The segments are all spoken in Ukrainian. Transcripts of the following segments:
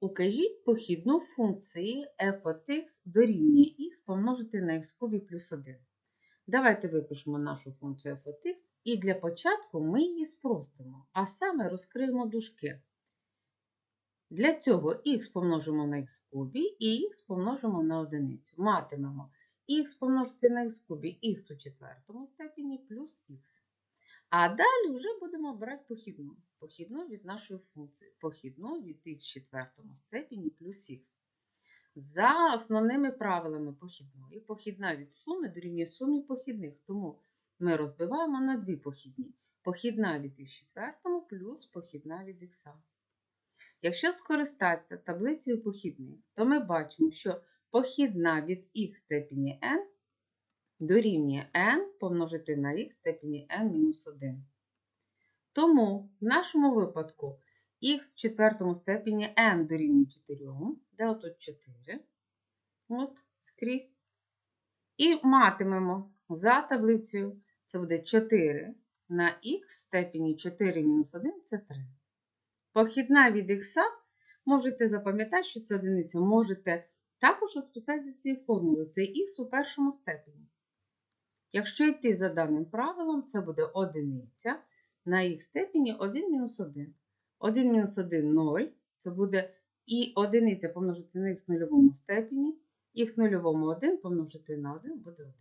Укажіть похідну функції f от x дорівнює x помножити на x кубі плюс 1. Давайте випишемо нашу функцію f от x, і для початку ми її спростимо, а саме розкриємо дужки. Для цього х помножимо на х кубі і х помножимо на одиницю. Матимемо х помножити на х кубі х у четвертому степені плюс х. А далі вже будемо брати похідну. Похідну від нашої функції. Похідну від х в четвертому степені плюс х. За основними правилами похідної. Похідна від суми дорівнює сумі похідних. Тому ми розбиваємо на дві похідні. Похідна від х в четвертому плюс похідна від х. Якщо скористатися таблицею похідних, то ми бачимо, що похідна від х степені n дорівнює n помножити на х в степені n-1. Тому в нашому випадку х в четвертому степені n дорівнює 4, де отут 4, от скрізь. І матимемо за таблицею, це буде 4 на х в степені 4 мінус 1 це 3. Похідна від х можете запам'ятати, що це одиниця. Можете також розписати за цією формулою. Це х у першому степені. Якщо йти за даним правилом, це буде одиниця на х степені 1 мінус 1. 1 мінус 1 0. Це буде і одиниця помножити на х в нульовому степені. Х в нульовому 1 помножити на 1 буде 1.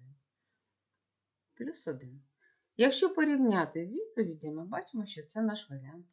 Плюс 1. Якщо порівняти з відповідями, бачимо, що це наш варіант.